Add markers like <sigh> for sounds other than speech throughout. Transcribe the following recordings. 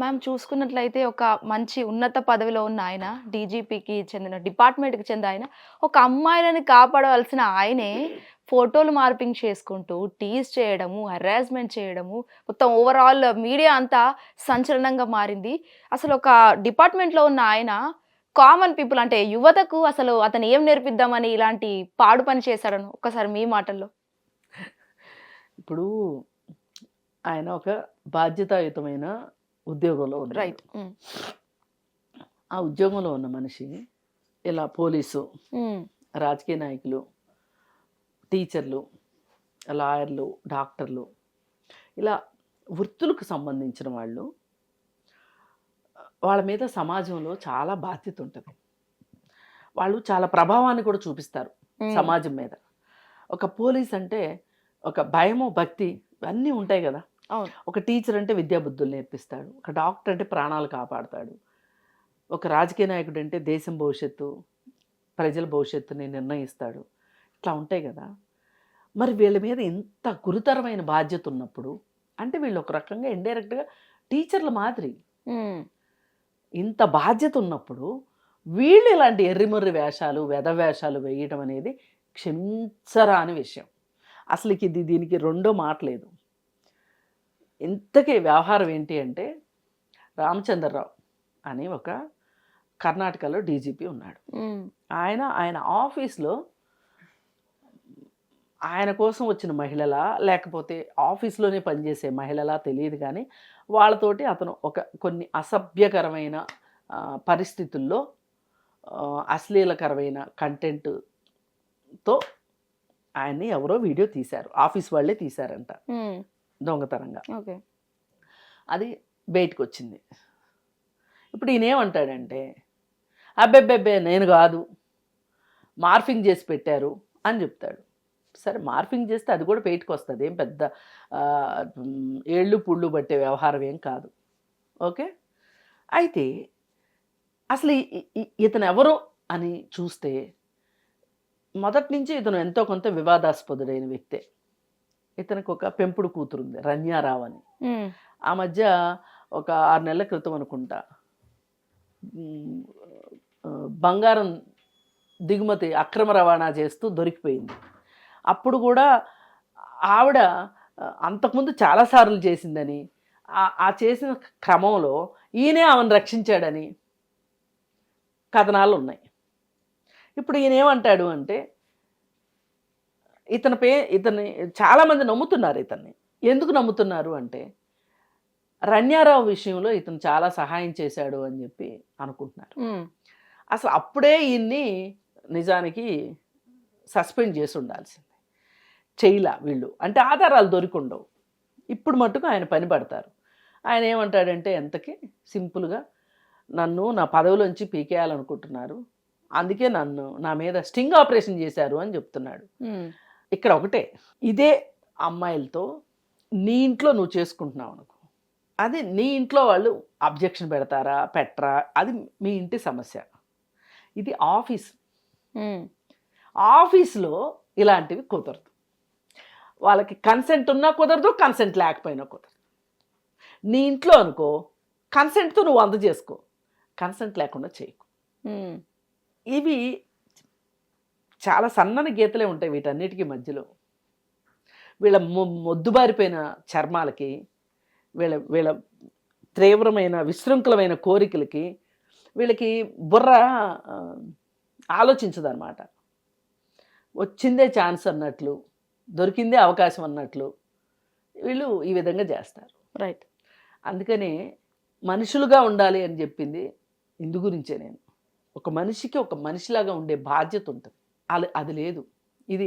Ma'am చూసుకున్నట్లయితే ఒక మంచి ఉన్నత పదవిలో ఉన్న ఆయన డీజీపీకి చెందిన డిపార్ట్మెంట్కి చెందిన ఆయన ఒక అమ్మాయిలని కాపాడవలసిన ఆయనే ఫోటోలు మార్పింగ్ చేసుకుంటూ టీజ్ చేయడము హెరాస్మెంట్ చేయడము మొత్తం ఓవరాల్ మీడియా అంతా సంచలనంగా మారింది. అసలు ఒక డిపార్ట్మెంట్లో ఉన్న ఆయన కామన్ పీపుల్ అంటే యువతకు అసలు అతను ఏం నేర్పిద్దామని ఇలాంటి పాడు పని చేశాడను ఒక్కసారి మీ మాటల్లో. ఇప్పుడు ఆయన ఒక బాధ్యతాయుతమైన ఉద్యోగంలో రైట్ ఆ ఉద్యోగంలో ఉన్న మనిషి ఇలా పోలీసు రాజకీయ నాయకులు టీచర్లు లాయర్లు డాక్టర్లు ఇలా వృత్తులకు సంబంధించిన వాళ్ళు వాళ్ళ మీద సమాజంలో చాలా బాధ్యత ఉంటుంది. వాళ్ళు చాలా ప్రభావాన్ని కూడా చూపిస్తారు సమాజం మీద. ఒక పోలీస్ అంటే ఒక భయము భక్తి ఇవన్నీ ఉంటాయి కదా. ఒక టీచర్ అంటే విద్యాబుద్ధులు నేర్పిస్తాడు. ఒక డాక్టర్ అంటే ప్రాణాలు కాపాడతాడు. ఒక రాజకీయ నాయకుడు అంటే దేశం భవిష్యత్తు ప్రజల భవిష్యత్తుని నిర్ణయిస్తాడు. ఇట్లా ఉంటాయి కదా. మరి వీళ్ళ మీద ఇంత గురుతరమైన బాధ్యత ఉన్నప్పుడు అంటే వీళ్ళు ఒక రకంగా ఇండైరెక్ట్గా టీచర్ల మాదిరి. ఇంత బాధ్యత ఉన్నప్పుడు వీళ్ళు ఇలాంటి ఎర్రిమర్రి వేషాలు వెధ వేషాలు వేయడం అనేది క్షమించరాని విషయం. అసలు ఇది దీనికి రెండో మాట లేదు ఇంతకీ వ్యవహారం ఏంటి అంటే రామచంద్రరావు అని ఒక కర్ణాటకలో డీజీపీ ఉన్నాడు. ఆయన ఆయన ఆఫీస్లో ఆయన కోసం వచ్చిన మహిళలా లేకపోతే ఆఫీస్లోనే పనిచేసే మహిళలా తెలియదు కానీ వాళ్ళతోటి అతను ఒక కొన్ని అసభ్యకరమైన పరిస్థితుల్లో అశ్లీలకరమైన కంటెంట్తో ఆయన్ని ఎవరో వీడియో తీశారు. ఆఫీస్ వాళ్ళే తీశారంట. దొంగతనంగా. ఓకే. అది బయటకు వచ్చింది ఇప్పుడు ఈయన ఏమంటాడంటే అబ్బెబ్బెబ్బే నేను కాదు మార్ఫింగ్ చేసి పెట్టారు అని చెప్తాడు. సరే మార్ఫింగ్ చేస్తే అది కూడా బయటకు వస్తుంది ఏం పెద్ద ఏళ్ళు పుళ్ళు పట్టే వ్యవహారం ఏం కాదు. ఓకే? అయితే అసలు ఇతను ఎవరు అని చూస్తే మొదటి నుంచి ఇతను ఎంతో కొంత వివాదాస్పదుడైన వ్యక్తే. ఇతనికి ఒక పెంపుడు కూతురు ఉంది రన్యారావు అని ఆ మధ్య ఒక ఆరు నెలల క్రితం అనుకుంటా. బంగారం దిగుమతి అక్రమ రవాణా చేస్తూ దొరికిపోయింది. అప్పుడు కూడా ఆవిడ అంతకుముందు చాలాసార్లు చేసిందని ఆ- ఆ చేసిన క్రమంలో ఈయనే ఆమెను రక్షించాడని కథనాలు ఉన్నాయి ఇప్పుడు ఈయన ఏమంటాడు అంటే ఇతని పే ఇతన్ని చాలామంది నమ్ముతున్నారు ఇతన్ని. ఎందుకు నమ్ముతున్నారు అంటే రన్యారావు విషయంలో ఇతను చాలా సహాయం చేశాడు అని చెప్పి అనుకుంటున్నారు. అసలు అప్పుడే ఈయన్ని నిజానికి సస్పెండ్ చేసి ఉండాల్సింది. చేయలా వీళ్ళు. అంటే ఆధారాలు దొరికుండవు. ఇప్పుడు మట్టుకు ఆయన పని పడతారు. ఆయన ఏమంటాడంటే ఎంతకి? సింపుల్గా నన్ను నా పదవిలోంచి పీకేయాలనుకుంటున్నారు. అందుకే నన్ను నా మీద స్టింగ్ ఆపరేషన్ చేశారు అని చెప్తున్నాడు. ఇక్కడ ఒకటే. ఇదే అమ్మాయిలతో నీ ఇంట్లో నువ్వు చేసుకుంటున్నావు అనుకో. అది నీ ఇంట్లో వాళ్ళు అబ్జెక్షన్ పెడతారా పెట్టరా? అది మీ ఇంటి సమస్య. ఇది ఆఫీస్. ఆఫీస్లో ఇలాంటివి కుదరదు. వాళ్ళకి కన్సెంట్ ఉన్నా కుదరదు కన్సెంట్ లేకపోయినా కుదరదు. నీ ఇంట్లో అనుకో కన్సెంట్తో నువ్వు అంద చేసుకో కన్సెంట్ లేకుండా చేయకు. ఇవి చాలా సన్నని గీతలే ఉంటాయి వీటన్నిటికీ మధ్యలో. వీళ్ళ మొ- మొద్దుబారిపోయిన చర్మాలకి వీళ్ళ వీళ్ళ తీవ్రమైన విశృంఖలమైన కోరికలకి వీళ్ళకి బుర్ర ఆ, ఆలోచించదన్నమాట. వచ్చిందే ఛాన్స్ అన్నట్లు దొరికిందే అవకాశం అన్నట్లు వీళ్ళు ఈ విధంగా చేస్తారు. రైట్. అందుకనే మనుషులుగా ఉండాలి అని చెప్పింది ఇందు గురించే నేను. ఒక మనిషికి ఒక మనిషిలాగా ఉండే బాధ్యత ఉంటుంది. అది అది లేదు. ఇది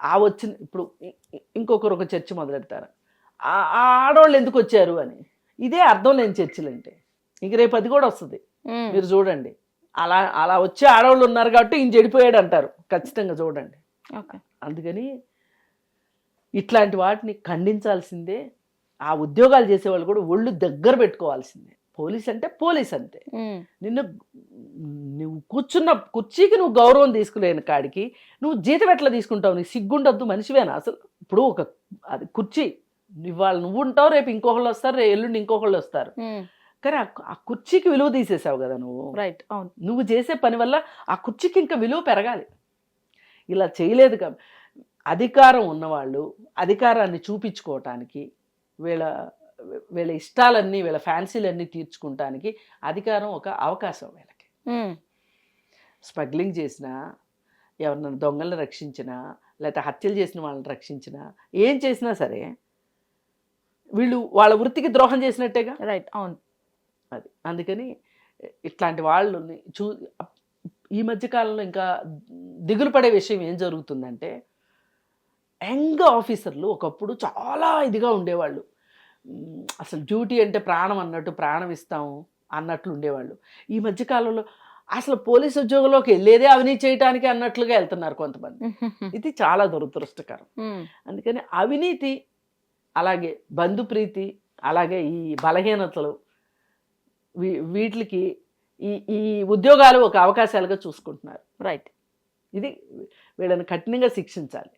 ఆ వచ్చిన ఇప్పుడు ఇంకొకరు ఒక చర్చ మొదలెడతారు. ఆ ఆడవాళ్ళు ఎందుకు వచ్చారు అని. ఇదే అర్థం లేని చర్చలు అంటే ఇంక రేపు అది కూడా వస్తుంది. మీరు చూడండి. అలా అలా వచ్చే ఆడవాళ్ళు ఉన్నారు కాబట్టి ఈయన చెడిపోయాడు అంటారు. ఖచ్చితంగా చూడండి. అందుకని ఇట్లాంటి వాటిని ఖండించాల్సిందే. ఆ ఉద్యోగాలు చేసేవాళ్ళు కూడా ఒళ్ళు దగ్గర పెట్టుకోవాల్సిందే. పోలీస్ అంటే పోలీస్ అంతే. నిన్ను నువ్వు కూర్చున్న కుర్చీకి నువ్వు గౌరవం తీసుకులేని కాడికి నువ్వు జీతం ఎట్లా తీసుకుంటావు? నీకు సిగ్గుండద్దు మనిషివేనా? అసలు ఇప్పుడు ఒక అది కుర్చీ. ఇవాళ నువ్వు ఉంటావు రేపు ఇంకొకళ్ళు వస్తారు రేపు ఎల్లుండి ఇంకొకళ్ళు వస్తారు. కానీ ఆ కుర్చీకి విలువ తీసేసావు కదా నువ్వు. రైట్ అవును. నువ్వు చేసే పని వల్ల ఆ కుర్చీకి ఇంకా విలువ పెరగాలి. ఇలా చేయలేదు కా అధికారం ఉన్నవాళ్ళు అధికారాన్ని చూపించుకోవటానికి వీళ్ళ వీళ్ళ ఇష్టాలన్నీ వీళ్ళ ఫ్యాన్సీలన్నీ తీర్చుకుంటానికి అధికారం ఒక అవకాశం. స్మగ్లింగ్ చేసినా ఎవరినైనా దొంగలను రక్షించినా లేకపోతే హత్యలు చేసిన వాళ్ళని రక్షించినా ఏం చేసినా సరే వీళ్ళు వాళ్ళ వృత్తికి ద్రోహం చేసినట్టేగా? రైట్ అవును. అది. అందుకని ఇట్లాంటి వాళ్ళని చూ ఈ మధ్యకాలంలో ఇంకా దిగులు పడే విషయం ఏం జరుగుతుందంటే యంగ్ ఆఫీసర్లు ఒకప్పుడు చాలా ఇదిగా ఉండేవాళ్ళు. అసలు డ్యూటీ అంటే ప్రాణం అన్నట్టు ప్రాణం ఇస్తాము. అన్నట్లు ఉండేవాళ్ళు ఈ మధ్యకాలంలో అసలు పోలీస్ ఉద్యోగంలోకి వెళ్ళేదే అవినీతి చేయడానికి అన్నట్లుగా వెళ్తున్నారు కొంతమంది. <laughs> ఇది చాలా దురదృష్టకరం. అందుకని అవినీతి అలాగే బంధుప్రీతి అలాగే ఈ బలహీనతలు వీ వీటికి ఈ ఈ ఉద్యోగాలు ఒక అవకాశాలుగా చూసుకుంటున్నారు. రైట్. ఇది వీళ్ళని కఠినంగా శిక్షించాలి.